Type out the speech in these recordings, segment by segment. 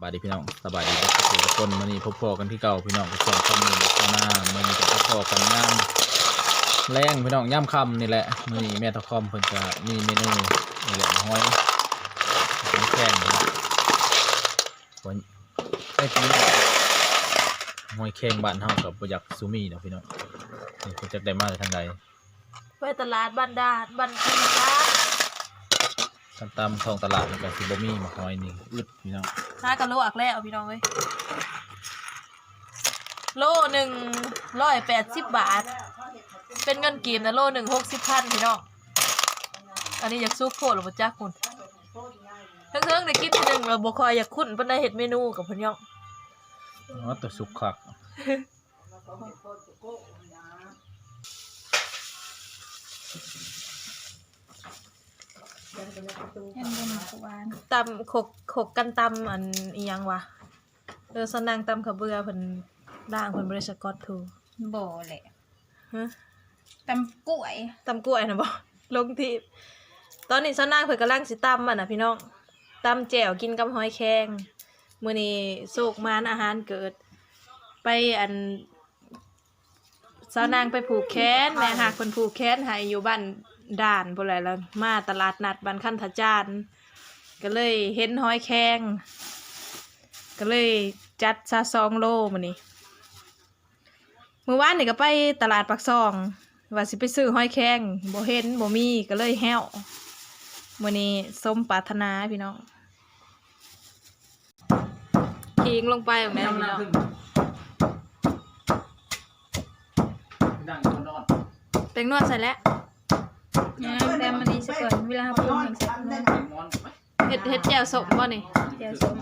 บายดีพี่น้องสบายดีทุกคนทุกคนมื่อนี้พบพอกันที่เก่าพี่น้องทุกคนข้อมูลข้างหน้ามื่อนี้จะพบพอกันย่ำแรงพี่น้องย่ำคำนี่แหละมื่อนี้แม่ตะคอมเพิ่นจะมีเมนูนี่แหละห้อยห้อยแข้งนี่แหละห้อยไอ้พี่น้องห้อยแข้งบ้านเฮากับประยักซูมีเนาะพี่น้องนี่เพิ่นจะได้มาจากทางใดไปตลาดบ้านดาดบ้านคุณจ้าตา มตามท้องตลาดมันก็สิบ่มีมาห้อยนี่อึดพี่น้องค้ากะโลอักแล้วพี่น้องเอ้ยโลหนึ่งร้อยแปดสิบบาท เป็นเงินกีบนะโลหนึ่งหกสิบพันพี่น้อง อันนี้อยากซุกโคตรหรือเปล่าจ้าคุณเพิ่งๆได้กินทีหนึ่งเราบคอยอยากคุ้นเพิ่นได้เห็ดเมนูกับเพิ่นย่องอ๋อตัวสุกคัก ยังบ่มาหวานตำขกขกกันตำอันอีหยังวะเออสนางตำขาวเบือเพิ่นด่างเพิ่นบริสกอตทูบ่แหละฮะตำกล้วยตำกล้วยนะบ่ลงที่ตอนนี้สนางเพิ่นกำลังสิตำอะนะพี่น้องตำแจ่วกินกับหอยแครงมื้อนี้โศกมานอาหารเกิด ไปอันสาวนางไปผูกแขนแม่หักเพิ่นผูกแขนให้อยู่บ้าน ด่านบ่แหละแล้วมาตลาดนัดบ้านคันทจานก็เลยเห็นหอยแครงก็เลยจัดซะสองโลมื้อนี้มื้อวานนี่ก็ไปตลาดปักซองว่าสิไปซื้อหอยแครงบ่เห็นบ่มีก็เลยแห้วมื้อนี้สมปรารถนาพี่น้องทิ้งลงไปแบบนี้พี่น้องนั่งคนนอนเป็นนวดใส่แล้ว นะแต่มันนี่ซะก่อนเวลาปรุงจังซี่เฮ็ดเฮ็ดแจ่วสมบ่นี่เดี๋ยวส้ม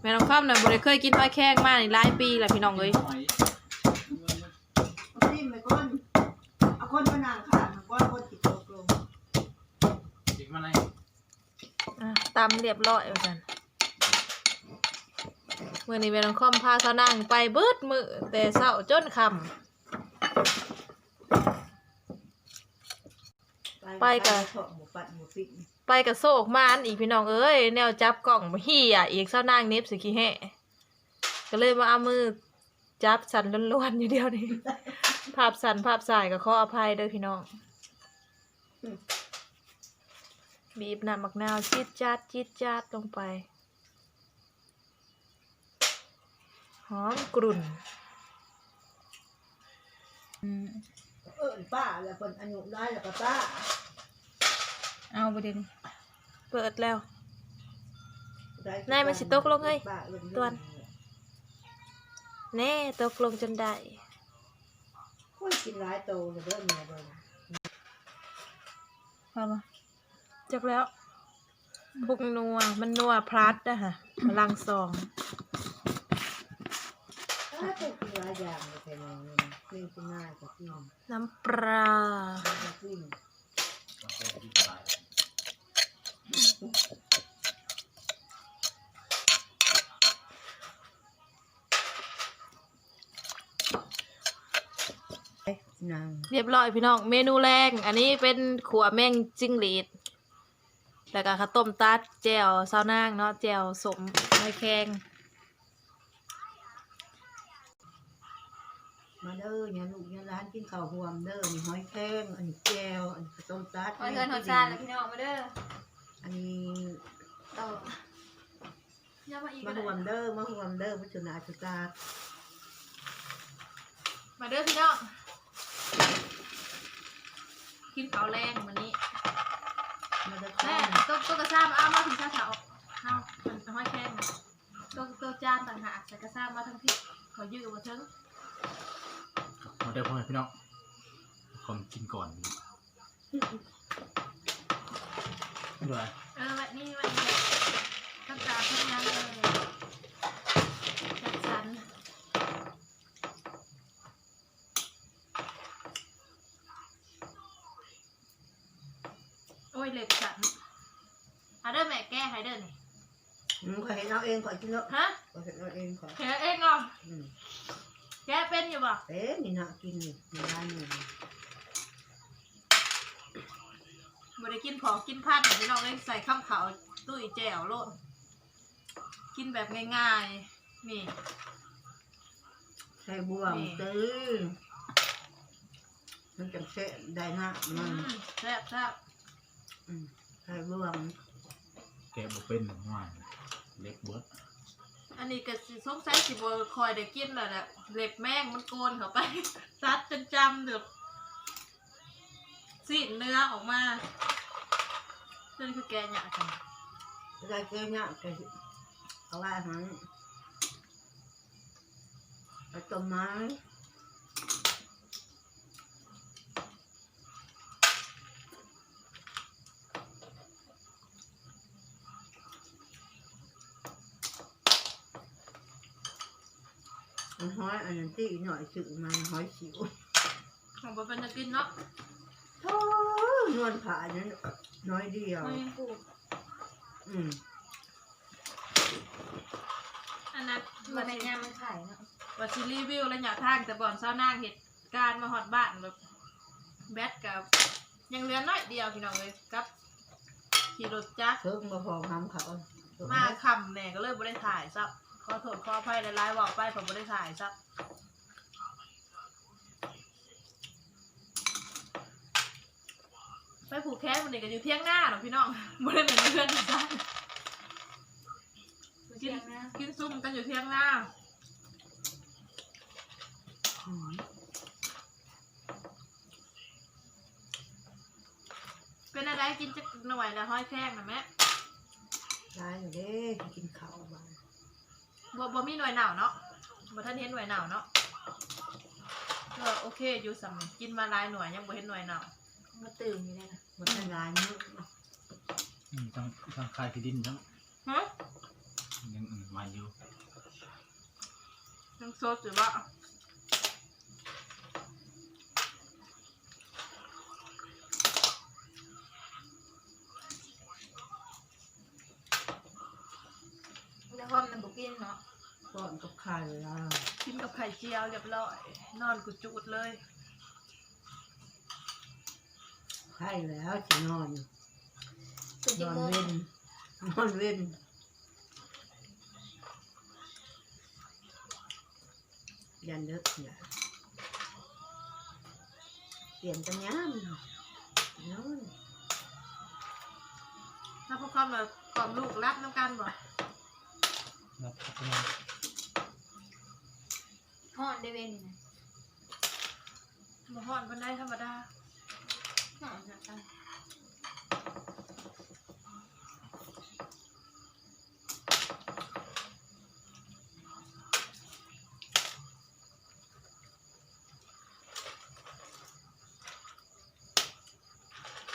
แม่น้องข้ามน่ะบ่ได้เคยกินหอยแครงมานี่หลายปีแล้วพี่น้องเอ้ยเอาซิมไปก้นเอาคนมานั่งขาดก้อนคนติดตกลงอะตำเรียบร้อยว่าซั่นมื้อนี้แม่น้องข้อมพาเขานั่งไปเบิดมื้อแต่เช้าจนค่ำ ไปกันเถาะหมูปัดหมูปิ้งไปกับโศกมานอีกพี่น้องเอ้ยแนวจับกล่องเฮียอีกเศร้านางเน็บสิขี้แห่ก็เลยมาเอามือจับสันล้วนๆอยู่เดียวนี้ภาพสันภาพสายก็ขออภัยเด้อพี่น้อง บีบน้ำมักนาวจิดจัดจิดจัดลงไป หอมกรุ่น อืม เออป้าแล้วคนอายุได้แล้วก็ป้าเอาบ่เด้นี่เปิดแล้วได้นายมันสิตกลงเอ้ยป้าเอิ้ตวนแน่ตกลงจนได้โอ้ยกินหลายโตเลยเด้อแม่เด้อพอบ่จักแล้วพุกนัว มันนัวพลัดนะฮะพลังสองถ้าต้องกินหลายอย่างเลยแต่แม่นี่เล่นกินง่ายกว่ากินน้ำปลากกินนางเรียบร้อยพี่น้อง เมนูแรงอันนี้เป็นขัวแมงจิ้งหรีด แล้วก็ข้าวต้มตัดแจ่วซาวนางเนาะแจ่วสมไม่แข็ง มาเด้อเนี่ยลูกเนี่ยร้านกินข้าวหวมเด้อนี่หอยแครงอันนี้แก้วอันนี้ข้าวต้มตัดขอเชิญหอชาแล้วพี่น้องมาเด้ออันนี้ต่ออย่ามาอีกมาหวมเด้อมาหวมเด้อพัชนาจุตามาเด้อพี่น้องกินข้าวแรงวันนี้มาเด้อแม่ค่ะตัวตัวกระซ้ำเอามาถึงเช้าเช้าเอามันห้อยแข็งตัวตัวจานต่างหากใส่กระซ้ำมาทั้งที่ขอยืดมาเถิงมา ได้พ่อแม่พี่น้องผมกินก่อนด้วยเออแบบนี้แบบนี้ตั้งตาทั้งนั้นเลยจัดสรรโอ้ยเหล็กสันเอาเด้อแม่แก้ให้เด้อนี่อืมขอยเห็นเอาเองขอยกินแล้วฮะขอยเห็นเอาเองขอย เห็นเองเหรออืมแก้ เป็นอยู่บ่เอ๊ะนี่น่ากินนี่นี่ร้านนี่บ่ได้กินของกินพัดพี่น้องเลยใส่ข้าวขาวตุ้ยแจ่วโลดกินแบบง่ายๆ นี่ ใส่บ่วงนี่ ตื้อมันจะเสะได้นะมันแซ่บแซ่บอืมใส่บ่วงแกะบ่เป็นง่ายเล็กเบิด อันนี้ก็สิสงสัยสิบคอยได้กินแล้วแหละเล็บแม่งมันโกนเข้าไป ซัดจนจำเดือบซีดเนื้อออกมานั่นคือแกหยาจังได้แค่เนี่ยก็เอาไว้หันเอาต้นไม้ อยอันนั้นที่หน่อยสึกมันห้อยสิวของบ่เป็นจะกินเนาะโอ้นวลผ่านั้น น้อยเดียว ไม่ปลูกอืมอันนั้นมัว่านในสิยามมันขายเนาะว่าสิรีวิวแล้วอยากทางแต่บ่อนเช้านางเหตุการณ์มาฮอดบ้านแบบแบตกับยังเหลือน้อยเดียวพี่น้องเลยกับขี่รถจักรเพิ่งมาพอทำเขามาคำแน่ก็เลยบ่ได้ถ่ายซับข อโทษขออภัยหลายๆบอกไปผมบ่ได้ถ่ายซับไปผูกแขนมันนี่ก็อยู่เที่ยงหน้าเนาะพี่น้องบ่ได้เหมือนเพื่อนที่บ้านเสียงนะกินซุ่มกันอยู่เที่ยงหน้าอืมเป็นอะไรกินจักหน่อยละห้อยแข้งนะแม่ร้ายอยู่เด้กินข้าวบ้าน บ่บ่มีหน่วยหนาวเนาะบ่ทันเห็นหน่วยหนาวเนาะก็โอเคอยู่สำนี้กินมาหลายหน่วยยังบ่เห็นหน่วยหนาวมาตื่นอยู่เลยนะมันเป็นร้ายมื้ออืมทั้งทั้งคายที่ดินทั้งฮะยังอื่นมาอยู่ยังโซดอยู่ว่า แล้วความมันบุกิน เนาะก่อนกับไข่ละกินกับไข่เจียวเรียบร้อย นอนกุดจุดเลยไข่แล้วจะนอน ตื่นนที่อนโมงเว้นนอนเว้นยันเลิกเนี่ยเปลี่ยนกันย้ำนอน ถ้าพวกเขามากล่อมลูกรับน้ำกันบ่ รับพัฒนาห่อนได้เว้นนี่นะบ่ฮ้อนบันไดธรรมดาห่อนนะจ๊ะ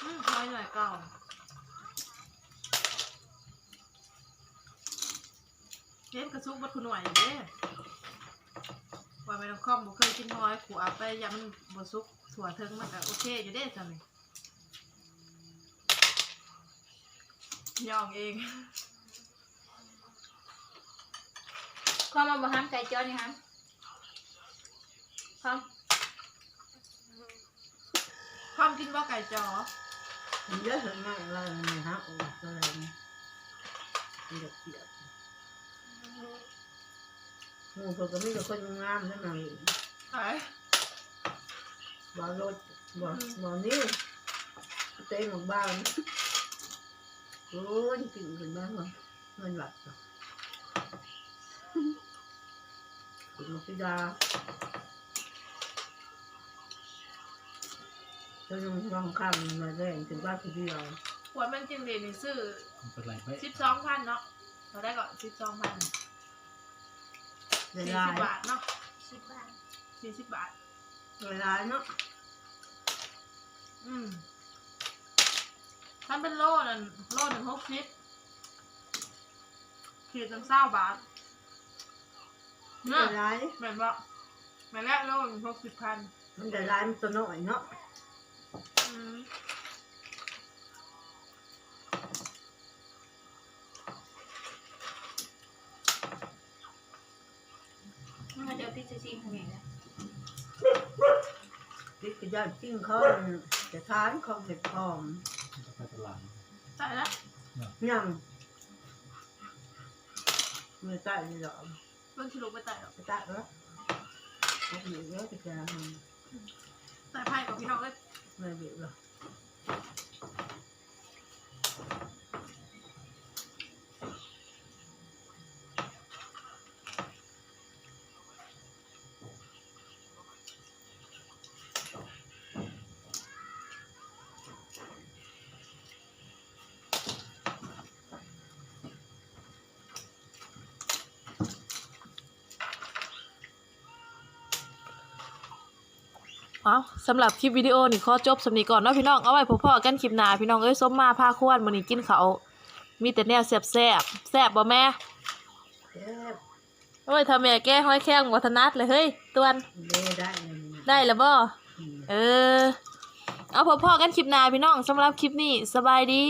อืมน้อยหน่อยเก่า เล่นกระซุกบัดคุณหน่วยอยู่เด้ว่าไม่ต้องคอมบ่เคยกินหอยขูเอาไปยามันบ่ซุกถั่วเทิงมันก็โอเคอยู่เด้จ้ะนี่ยองเองความมาบ่ห้ามไก่จ้อนี่ฮะความความกินว่าไก่จอมันเยอะถึงมากเลยนะฮะโอ้อะไรนี่มันจะเปียก หมูเขาก็มีแต่คนงามนั่นน่ะขายบ่รถบ่บ่นี่เต้นของบ้านโอ้ยกินกันบ้างเหรอเงินหลักเหรอกินมาพิดาเจะยังวางข้ามมาแรงถึงบ้านพี่เราขวดมันจิงเหรียญนี่ซื้อมันเป็นไรไปสิบสองพันเนาะเราได้ก่อนสิบสองพัน เวสี่ลาสิบบาทเนาะสิบบาทสี่สิบบาทเวลาเนาะอืมถ้าเป็นโลนั่นโลหนึ่งหกสิบขีดตั้งเศร้าบาทมันเนาะจะร้ายเหมือนว่าแม่นแล้วโลหนึ่งหกสิบพัน มันจะร้ายมันตัวน้อยเนาะอืม มันจะเอาที่จะซีทำไงนะ ติดกระยานจิ้งเขาจะทานของเห็ดหอมไปตลาดใช่แล้วยัง người tại đi dọn เบิ่งสิลูกไปไต่หรอก cái tại đó có bị rớt cái trà mình ไต่ไพ่กับพี่น้องเอ้ย này bị rồi เอาสำหรับคลิปวิดีโอนี่ขอจบสำนี้ก่อนเนาะพี่น้อง เอาไว้พบพอกันคลิปหน้าพี่น้องเอ้ยส้มมาพาควรมื้อนี้กินเขาวมีแต่แนวแซ่บแซ่บๆแซ่บบ่แม่ thế โอ้ยถ้าแม่แก้ห้อยแข้งบ่ถนัดเลยเฮ้ยตวน đê đại này nè. ได้แล้วบ่ Ừ. เออ เอาพบพอกันคลิปหน้าพี่น้องสำหรับคลิปนี้สบายดี